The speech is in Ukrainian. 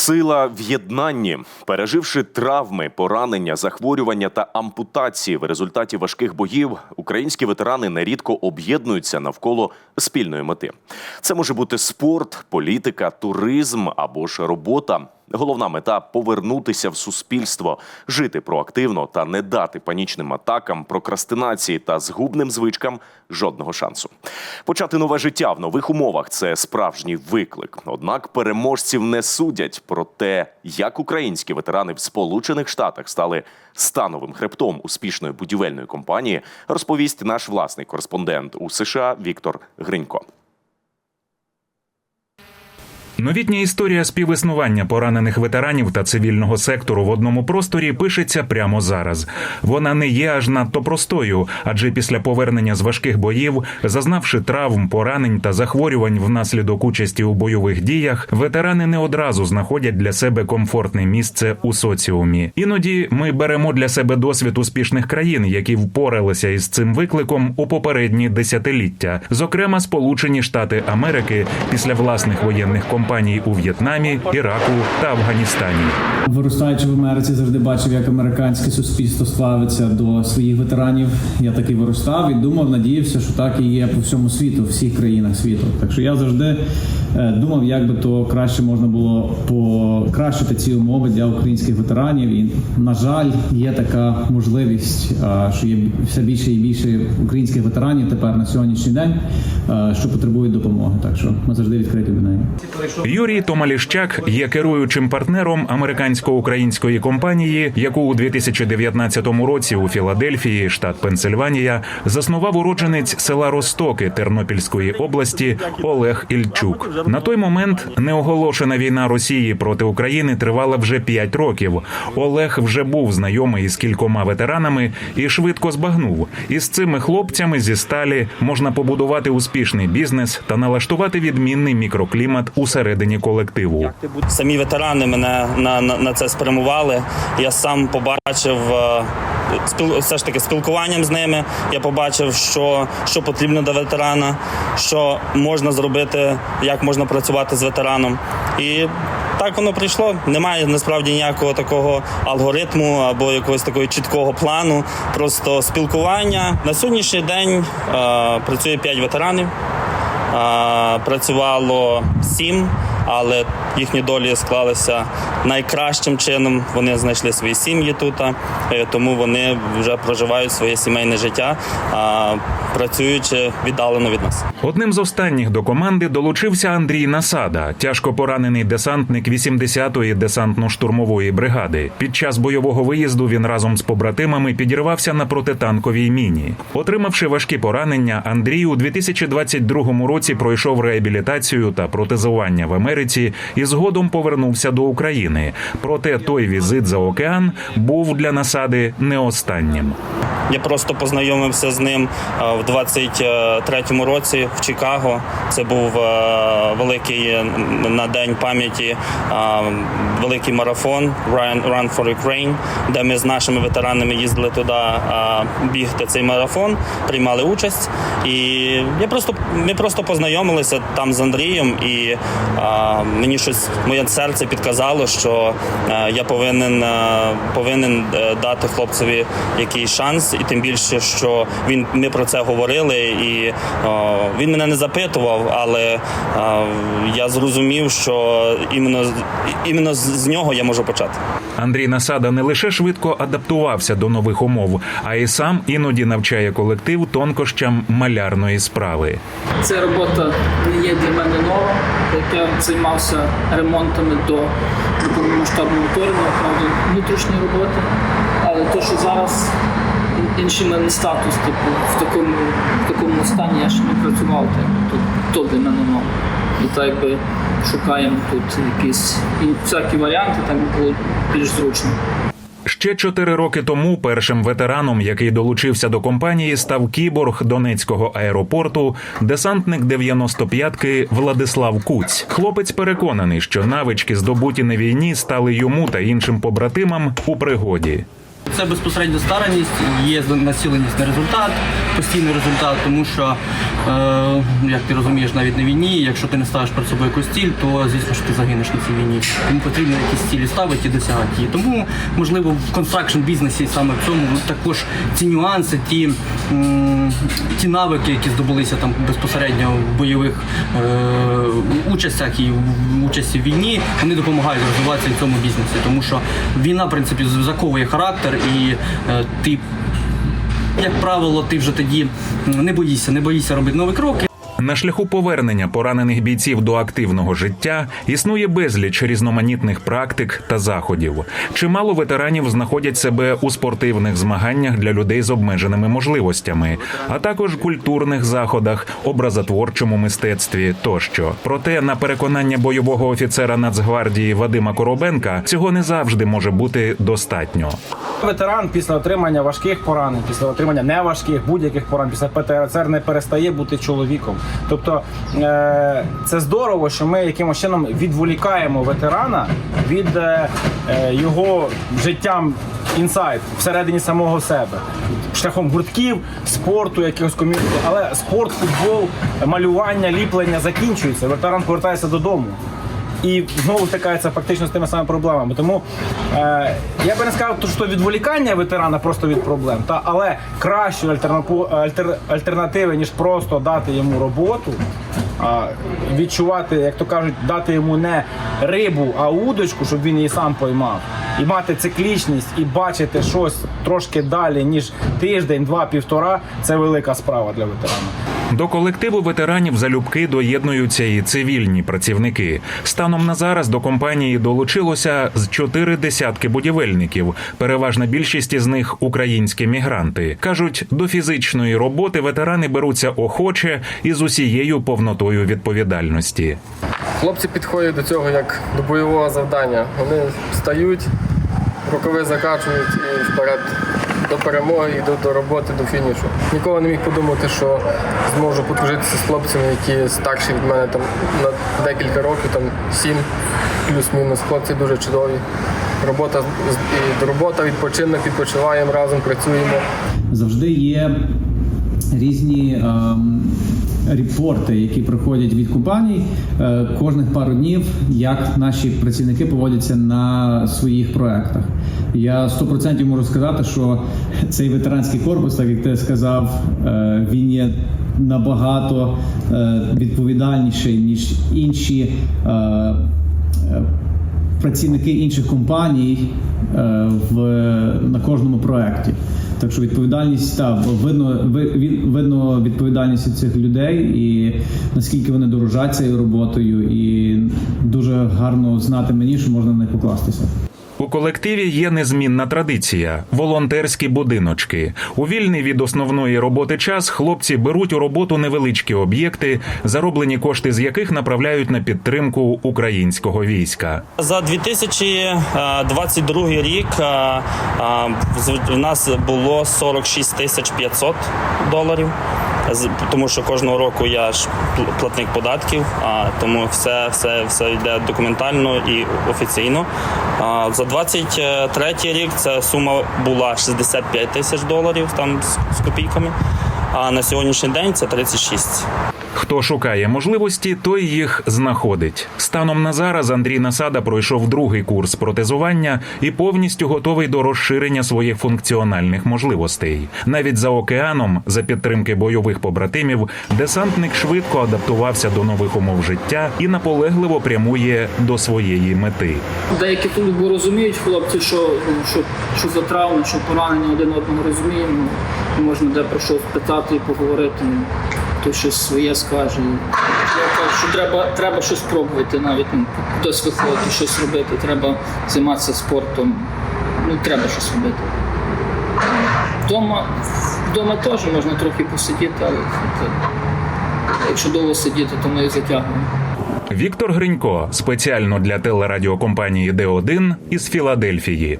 Сила в єднанні, переживши травми, поранення, захворювання та ампутації в результаті важких боїв, українські ветерани нерідко об'єднуються навколо спільної мети. Це може бути спорт, політика, туризм або ж робота. Головна мета повернутися в суспільство, жити проактивно та не дати панічним атакам, прокрастинації та згубним звичкам жодного шансу. Почати нове життя в нових умовах це справжній виклик. Однак переможців не судять про те, як українські ветерани в Сполучених Штатах стали становим хребтом успішної будівельної компанії, розповість наш власний кореспондент у США Віктор Гринько. Новітня історія співіснування поранених ветеранів та цивільного сектору в одному просторі пишеться прямо зараз. Вона не є аж надто простою, адже після повернення з важких боїв, зазнавши травм, поранень та захворювань внаслідок участі у бойових діях, ветерани не одразу знаходять для себе комфортне місце у соціумі. Іноді ми беремо для себе досвід успішних країн, які впоралися із цим викликом у попередні десятиліття, зокрема Сполучені Штати Америки після власних воєнних компаній у В'єтнамі, Іраку та Афганістані. Виростаючи в Америці, завжди бачив, як американське суспільство ставиться до своїх ветеранів. Я таки виростав і думав, надіявся, що так і є по всьому світу, всіх країнах світу. Так що я завжди думав, як би то краще можна було покращити ці умови для українських ветеранів. І на жаль, є така можливість, е, що є все більше і більше українських ветеранів тепер на сьогоднішній день, е, що потребують допомоги. Так що ми завжди відкриті до неї. Юрій Томаліщак є керуючим партнером американсько-української компанії, яку у 2019 році у Філадельфії, штат Пенсильванія, заснував уродженець села Ростоки Тернопільської області Олег Ільчук. На той момент неоголошена війна Росії проти України тривала вже 5 років. Олег вже був знайомий із кількома ветеранами і швидко збагнув. Із цими хлопцями зі сталі можна побудувати успішний бізнес та налаштувати відмінний мікроклімат усередині колективу. Самі ветерани мене на, на, на це спрямували. Я сам побачив е, все ж таки спілкуванням з ними. Я побачив, що, що потрібно до ветерана, що можна зробити, як можна працювати з ветераном. І так воно прийшло. Немає насправді ніякого такого алгоритму або якогось такого чіткого плану. Просто спілкування. На сьогоднішній день е, працює 5 ветеранів. А, працювало сім, але їхні долі склалися найкращим чином. Вони знайшли свої сім'ї тут, е, тому вони вже проживають своє сімейне життя, працюючи віддалено від нас. Одним з останніх до команди долучився Андрій Насада, тяжко поранений десантник 80-ї десантно-штурмової бригади. Під час бойового виїзду він разом з побратимами підірвався на протитанковій міні. Отримавши важкі поранення, Андрій у 2022 році пройшов реабілітацію та протезування в Америці і згодом повернувся до України. Проте той візит за океан був для насади не останнім. Я просто познайомився з ним е, в 23-му році в Чикаго. Це був е, великий на день пам'яті е, великий марафон Run for Ukraine, де ми з нашими ветеранами їздили туди бігти цей марафон, приймали участь. І я просто ми просто познайомилися там з Андрієм, і мені щось моє серце підказало, що е, я повинен, е, повинен е, дати хлопцеві якийсь шанс, і тим більше, що він ми про це говорили, і е, він мене не запитував, але е, я зрозумів, що іменно, іменно з- нього я можу почати. Андрій Насада не лише швидко адаптувався до нових умов, а й сам іноді навчає колектив тонкощам малярної справи. Ця робота не є для мене нова. Я займався ремонтами до, повномасштабного вторгнення, правда, внутрішні роботи. Але те, що зараз ін- інший мене статус, типу, в такому, в такому стані я ще не працював, так, то, то для мене ново. І так якби шукаємо тут якісь і всякі варіанти, там було більш зручно. Ще чотири роки тому першим ветераном, який долучився до компанії, став кіборг Донецького аеропорту, десантник 95-ки Владислав Куць. Хлопець переконаний, що навички, здобуті на війні, стали йому та іншим побратимам у пригоді. Це безпосередньо стараність, є націленість на результат, постійний результат, тому що, е, як ти розумієш, навіть на війні, якщо ти не ставиш перед собою якусь ціль, то звісно що ти загинеш на цій війні. Тому потрібно якісь цілі ставити і досягати її. Тому, можливо, в констракшн бізнесі саме в цьому також ці нюанси, ті, м, ті навики, які здобулися там безпосередньо в бойових е, участях і в участі в війні, вони допомагають розвиватися в цьому бізнесі. Тому що війна, в принципі, заковує характер і е, ти. Як правило, ти вже тоді не боїшся, не боїшся робити нові кроки. На шляху повернення поранених бійців до активного життя існує безліч різноманітних практик та заходів. Чимало ветеранів знаходять себе у спортивних змаганнях для людей з обмеженими можливостями, а також культурних заходах, образотворчому мистецтві тощо. Проте, на переконання бойового офіцера Нацгвардії Вадима Коробенка, цього не завжди може бути достатньо. Ветеран після отримання важких поранень, після отримання неважких будь-яких поранень, після ПТРЦР не перестає бути чоловіком. Тобто е- це здорово, що ми якимось чином відволікаємо ветерана від е- е, його життям інсайд всередині самого себе. Шляхом гуртків, спорту, якихось ком'юніті. Але спорт, футбол, малювання, ліплення закінчується. Ветеран повертається додому і знову стикається фактично з тими самими проблемами. Тому е, я би не сказав, що відволікання ветерана просто від проблем, та але кращої альтер, альтернативи, ніж просто дати йому роботу. А, відчувати, як то кажуть, дати йому не рибу, а удочку, щоб він її сам поймав, і мати циклічність, і бачити щось трошки далі, ніж тиждень, два, півтора це велика справа для ветерана. До колективу ветеранів залюбки доєднуються і цивільні працівники. Станом на зараз до компанії долучилося з чотири десятки будівельників. Переважна більшість із них українські мігранти. кажуть, до фізичної роботи ветерани беруться охоче і з усією повнотою відповідальності. Хлопці підходять до цього як до бойового завдання. Вони встають, рукави закачують і вперед до перемоги і до, роботи, до фінішу. Ніколи не міг подумати, що зможу подружитися з хлопцями, які старші від мене там на декілька років, там сім плюс-мінус. Хлопці дуже чудові. Робота і робота, відпочинок, відпочиваємо разом, працюємо. завжди є різні ем, репорти, які приходять від компаній е, кожних пару днів, як наші працівники поводяться на своїх проектах. Я 100% можу сказати, що цей ветеранський корпус, так як ти сказав, е, він є набагато е, відповідальніший ніж інші. працівники інших компаній е, в на кожному проєкті. Так що відповідальність та видно ви- видно відповідальність цих людей і наскільки вони дорожать цією роботою, і дуже гарно знати мені, що можна на них покластися. У колективі є незмінна традиція волонтерські будиночки. У вільний від основної роботи час хлопці беруть у роботу невеличкі об'єкти, зароблені кошти з яких направляють на підтримку українського війська. За 2022 рік е, е, в нас було 46 тисяч 500 доларів. Тому що кожного року я ж платник податків, а тому все, все, все йде документально і офіційно. А за 23 рік ця сума була 65 тисяч доларів там з, з копійками. А на сьогоднішній день це 36. Хто шукає можливості, той їх знаходить. Станом на зараз Андрій Насада пройшов другий курс протезування і повністю готовий до розширення своїх функціональних можливостей. Навіть за океаном, за підтримки бойових побратимів, десантник швидко адаптувався до нових умов життя і наполегливо прямує до своєї мети. Деякі тут бо розуміють хлопці, що, що, що за травми, що поранення один одного розуміємо. Можна де про що спитати і поговорити. Хто щось своє скаже. Я кажу, що треба, треба щось пробувати навіть. Ну, хтось виходить, щось робити, треба займатися спортом. Ну, треба щось робити. Дома, вдома теж можна трохи посидіти, але якщо довго сидіти, то ми і затягуємо. Віктор Гринько спеціально для телерадіокомпанії Д1 із Філадельфії.